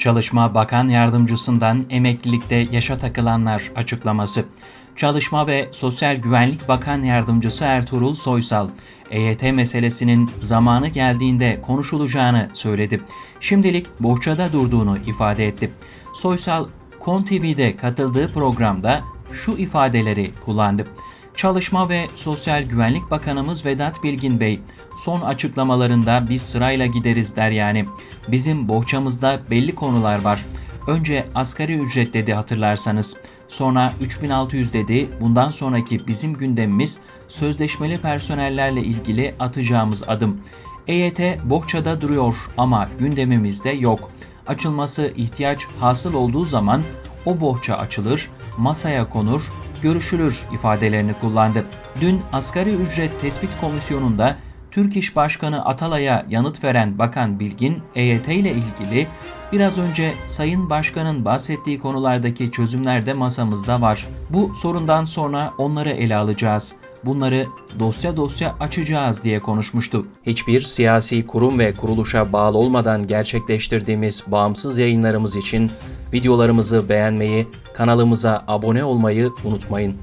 Çalışma Bakan Yardımcısından emeklilikte yaşa takılanlar açıklaması. Çalışma ve Sosyal Güvenlik Bakan Yardımcısı Ertuğrul Soysal, EYT meselesinin zamanı geldiğinde konuşulacağını söyledi. Şimdilik bohçada durduğunu ifade etti. Soysal, Kon TV'de katıldığı programda şu ifadeleri kullandı. Çalışma ve Sosyal Güvenlik Bakanımız Vedat Bilgin Bey son açıklamalarında biz sırayla gideriz der yani. Bizim bohçamızda belli konular var. Önce asgari ücret dedi hatırlarsanız. Sonra 3600 dedi. Bundan sonraki bizim gündemimiz sözleşmeli personellerle ilgili atacağımız adım. EYT bohçada duruyor ama gündemimizde yok. Açılması ihtiyaç hasıl olduğu zaman o bohça açılır, masaya konur, görüşülür ifadelerini kullandı. Dün asgari ücret tespit komisyonunda Türk İş Başkanı Atalay'a yanıt veren Bakan Bilgin, EYT ile ilgili biraz önce Sayın Başkan'ın bahsettiği konulardaki çözümler de masamızda var. Bu sorundan sonra onları ele alacağız. Bunları dosya dosya açacağız diye konuşmuştu. Hiçbir siyasi kurum ve kuruluşa bağlı olmadan gerçekleştirdiğimiz bağımsız yayınlarımız için videolarımızı beğenmeyi, kanalımıza abone olmayı unutmayın.